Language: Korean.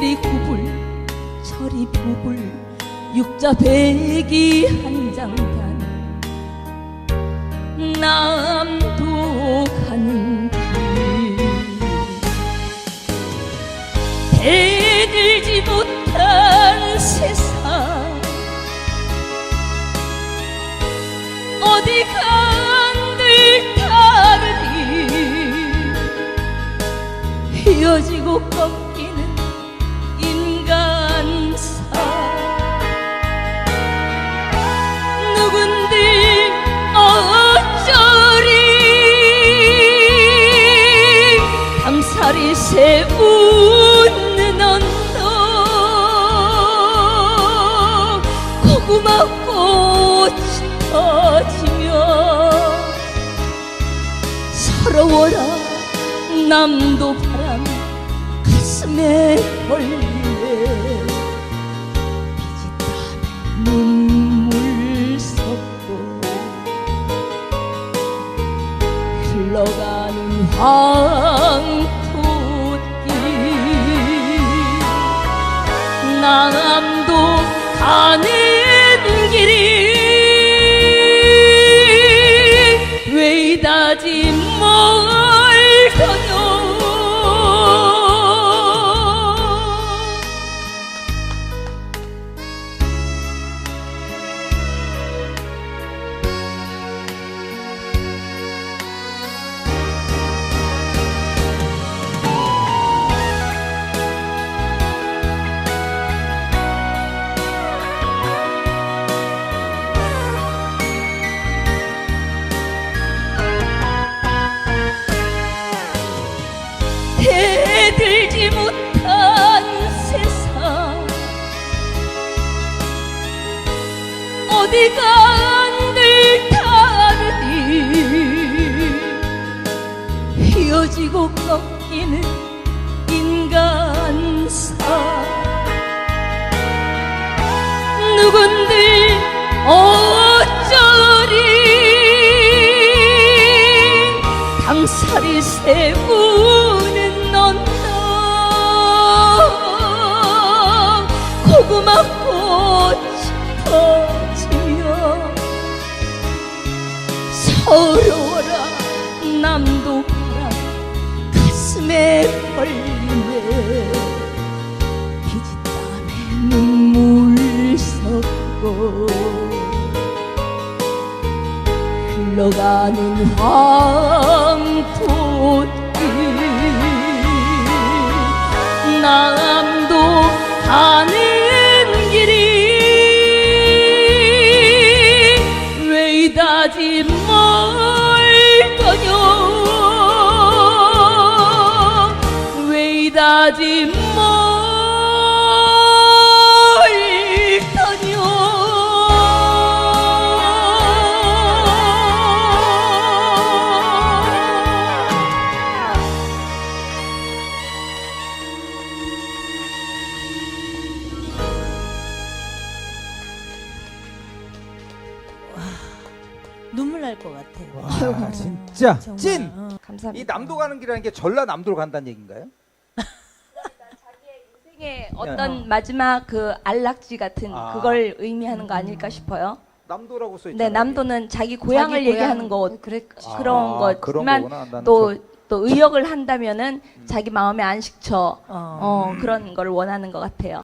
이리 구불 저리 부불 육자 백이 한 장단 남도 가는 길 대들지 못한 세상. 어디 간들 다르니 휘어지고 꺾이는 인 남도 바람 가슴에 걸리네. 비지 땀에 눈물 섞고 흘러가는 황토길. 남도 가는 길이 왜 이다지 못한 세상. 어디가 안들 다르니 휘어지고 꺾이는 인간사 누군들 어쩌리. 당살이 새우는 언 고구마 꽃이 터지며 서러워라 남도 바람 가슴에 걸리네. 비지 땀에 눈물 섞고 흘러가는 황토길. 남도 가 왜 이다지 멀더뇨 눈물 날 것 같아요. 와 진짜. 찐! 어, 감사합니다. 이 남도 가는 길이라는 게 전라남도로 간다는 얘기인가요? 생의 어떤 마지막 그 안락지 같은 아. 그걸 의미하는 거 아닐까 싶어요. 남도라고 써 있잖아요. 네, 남도는 자기 고향을 자기 얘기하는 고향, 거 그래 아, 그런 그런 거지만 거구나. 나는 또 저- 또 의역을 한다면은 자기 마음의 안식처 어. 어, 그런 걸 원하는 것 같아요.